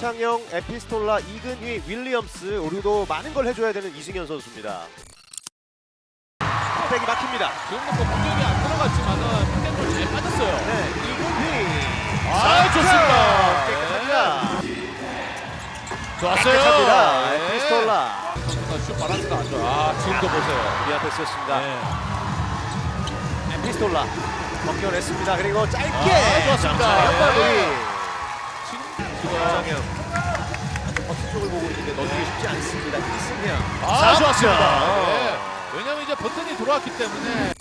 창영, 에피스톨라, 이근휘, 윌리엄스 우리도 많은 걸 해줘야 되는 이승현 선수입니다. 백이 막힙니다. 지금도 뭐 공격이 안 들어갔지만은 팬들 잘 빠졌어요. 네, 이근휘. 아, 좋습니다. 깨끗합니다. 좋았어요. 깨끗합니다. 네. 에피스톨라. 선수가 슛 바란스가 안 좋아. 아, 지금도 보세요. 우리 앞에 쓰였습니다. 네. 에피스톨라. 벗겨냈습니다. 그리고 짧게. 아, 좋았습니다. 네. 지금 지금 장영. 버튼 쪽을 보고 있는데 넣기 쉽지 않습니다. 이승현. 아, 삼 좋았습니다. 점. 네. 왜냐면 이제 버튼이 들어왔기 때문에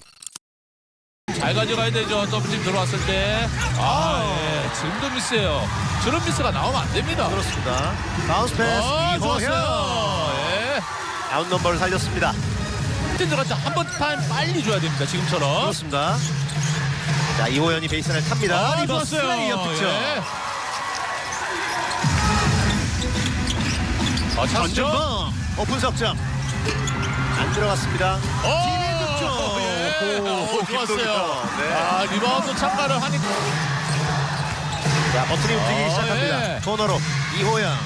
잘 가져가야 되죠. 더블팀 들어왔을 때. 아, 예. 지금도 미스예요. 저런 미스가 나오면 안 됩니다. 그렇습니다. 바운스 패스 아. 좋았어요. 예. 아웃 넘버를 살렸습니다. 버튼 들어갈 때한번 타임 빨리 줘야 됩니다. 지금처럼. 그렇습니다. 자 이호연이 베이스를 탑니다. 아, 리버스 좋았어요. 레이업 득점. 예. 아, 찬스죠? 전준범 오픈 석점 안 들어갔습니다. 어, 팀의 득점. 예. 오, 오, 좋았어요. 김동현. 네. 아, 리바운드 참가를 하니까. 자 버튼이 움직이기 아, 시작합니다. 예. 코너로 이호연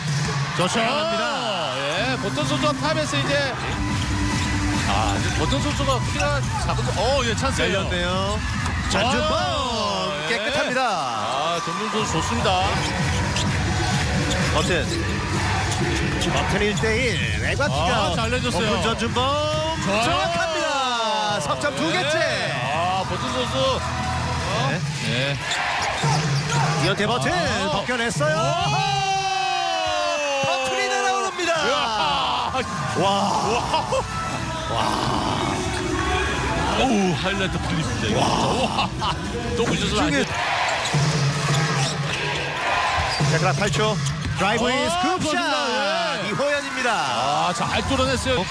좋죠. 합니다. 예, 보통 선수가 탑에서 이제 아, 이제 보통 선수가 키가 작은 어, 예, 찬스예요. 열렸네요. 전준범 아, 예. 깨끗합니다. 아, 전준 선수 좋습니다. 버튼 버튼 1대1 외곽기가 아, 잘 내줬어요. 오픈 전준범 좋아요. 정확합니다. 석점 두 개째. 예. 아, 보통 선수. 네. 예. 이현태 버튼 아. 벗겨냈어요. 버튼이 날아오릅니다. 야. 와. 오우, 하이라이트 풀립니다. 이거. 와. 또 아니에요. 자, 그럼 8초. 드라이브인 어, 스쿱샷. 예. 이호연입니다. 아, 잘 뚫어냈어요.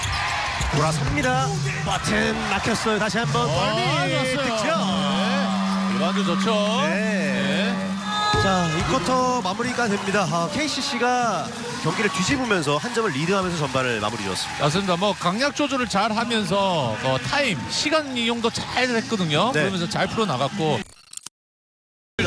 돌아섭니다. 버튼 막혔어요. 다시 한번 아, 골밑 좋았어요. 득점. 리바운드 좋죠. 네. 자, 이 쿼터 마무리가 됩니다. 아, KCC가 경기를 뒤집으면서 한 점을 리드하면서 전반을 마무리 지었습니다. 맞습니다. 뭐 강약 조절을 잘 하면서 어, 타임, 시간 이용도 잘 했거든요. 네. 그러면서 잘 풀어 나갔고.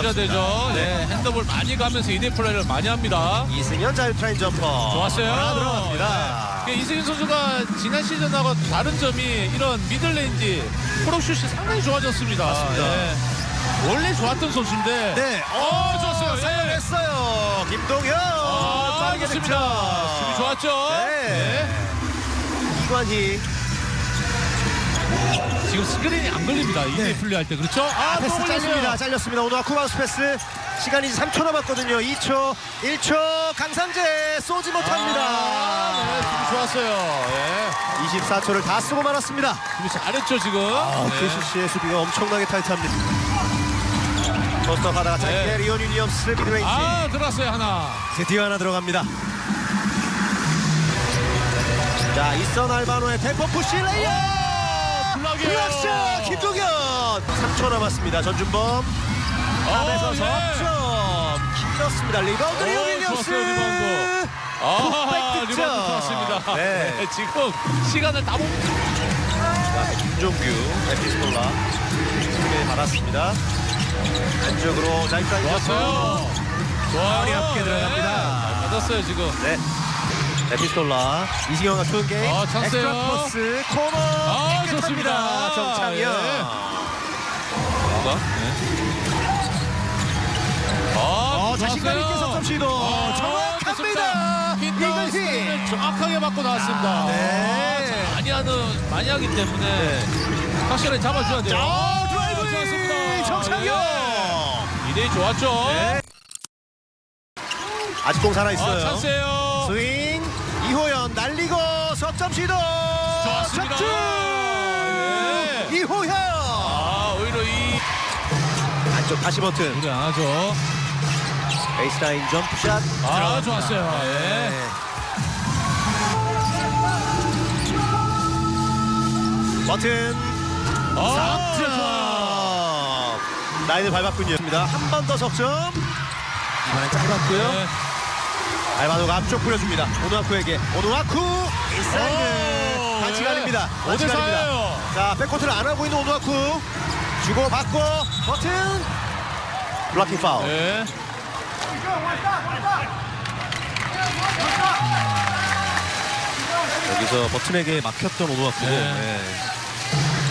해야 되죠. 네. 핸드볼 많이 가면서 이대 플레이를 많이 합니다. 이승현 자유 트라인 점퍼. 좋았어요. 하나 들어갑니다. 네. 이승현 선수가 지난 시즌하고 다른 점이 이런 미들레인지 프로슛이 상당히 좋아졌습니다. 맞습니다. 예. 원래 좋았던 선수인데. 네. 어, 좋았어요. 예. 살려냈어요. 김동현. 아, 빠르게. 득점. 수비 좋았죠. 네. 이관희. 지금 스크린이 안 걸립니다. 이대 네. 플레이할 때 그렇죠? 아, 패스 또 잘립니다. 잘렸습니다. 오늘 아쿠바우스 패스. 시간이 이제 3초 남았거든요. 2초, 1초. 강상재 쏘지 못합니다. 아, 네, 좋았어요. 예. 24초를 다 쓰고 말았습니다. 수비 잘했죠 지금. 아, 네. KCC의 수비가 엄청나게 타이트합니다. 버스터 가다가 짧게 네. 리온 유니엄스 미드레인지 아 들어갔어요 하나. 드디어 하나 들어갑니다. 자, 이선 알바노의 템포 푸시 레이어! 블락샷 김동현! 3초 남았습니다. 전준범 탑에서 어, 예. 석점 길었습니다. 리바운드 오, 리온 유니엄스! 좋았어요, 리바운드. 아 풋백 득점. 리바운드 좋았습니다. 네. 네, 지금 시간을 다 못. 자, 김종규 에피스톨라 수비를 받았습니다. 안쪽으로 자이프라이 좋았어요. 좋아요. 머리 들어갑니다. 네, 잘 받았어요 지금. 네. 에피스톨라 이승영과 좋은 게임 아, 찬스예요. 엑스트라 코스 코너 아, 깨끗합니다 좋습니다. 정창현 예. 누가? 아, 어, 자신감 있게 좋았어요. 석점 시도 아, 정확합니다 흰다운 이글희 스크린을 정확하게 맞고 나왔습니다. 아, 네. 아, 자, 많이 하는 많이 하기 때문에 확실히 잡아줘야 돼요. 자 드라이브 좋았습니다. 정창현 예. 이대 좋았죠. 네. 아직 공 아, 살아있어요 찬스예요. 스윙 석점 시도 좋았습니다. 예. 이호연 아, 오히려 이 안쪽 다시 버튼 우리 안 하죠. 베이스라인 점프샷 아, 들어갑니다. 좋았어요. 예. 네. 버튼 아, 좋아. 석점 라인을 밟았군요 한 번 더 석점 이번엔 짧았고요 네. 알바노가 앞쪽 뿌려줍니다. 오누아쿠에게 오누아쿠 인사이드 같이 예. 가립니다. 같이 가립니다. 자 백코트를 안 하고 있는 오누아쿠 주고 받고 버튼 블락킹 파울. 네. 여기서 버튼에게 막혔던 오누아쿠고 네. 네.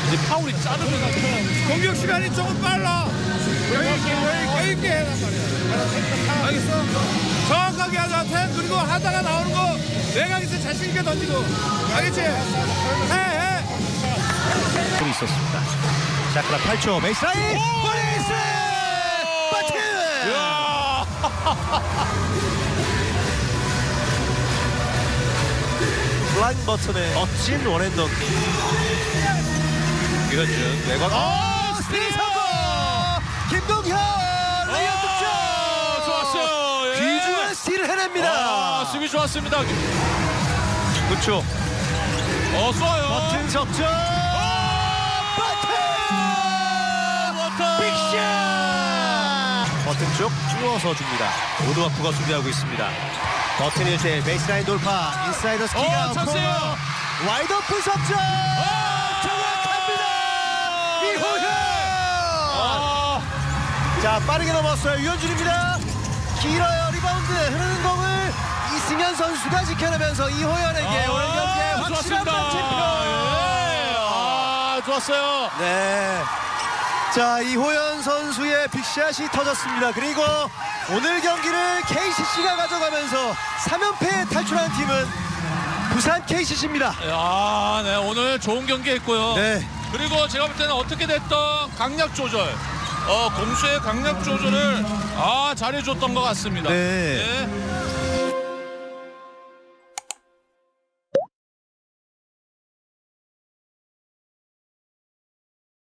이제 파울이 자르면서 공격 시간이 조금 빨라. 여유 있게 여유 해란 말이야. 알겠어? 정확하게 하자. 텐 그리고 하다가 나오는 거 내가 있어 자신 있게 던지고. 알겠지? 해, 해. 골이 있었습니다. 자, 그럼 8초 베이스라인 버리스 버튼. 야! 블라인 버튼의 멋진 원앤더 이현준 외곽 어 스피드 성공 김동현 레이업 득점 아, 좋았어요. 예. 귀중한 스틸을 해냅니다. 아, 수비 좋았습니다. 9초 어, 쏘아요. 버튼 석점. 버튼! 버튼. 빅샷! 버튼 쪽 쭈어서 줍니다. 오드와프가 수비하고 있습니다. 버튼이 이제 베이스라인 돌파. 인사이더 스키가 어, 찬스예요. 와이드 오픈 석점! 정확합니다! 이호현! 아, 자 빠르게 넘었어요. 유현준입니다. 길어요 흐르는 공을 이승현 선수가 지켜내면서 이호연에게 오늘 경기에 아, 확실한 좋았습니다. 예. 아, 좋았어요. 네. 자 이호연 선수의 빅샷이 터졌습니다. 그리고 오늘 경기를 KCC가 가져가면서 3연패에 탈출한 팀은 부산 KCC입니다. 야, 네, 오늘 좋은 경기 했고요. 네. 그리고 제가 볼 때는 어떻게 됐던 강약 조절, 어, 공수의 강약 조절을 아 잘해줬던 것 같습니다. 네. 네.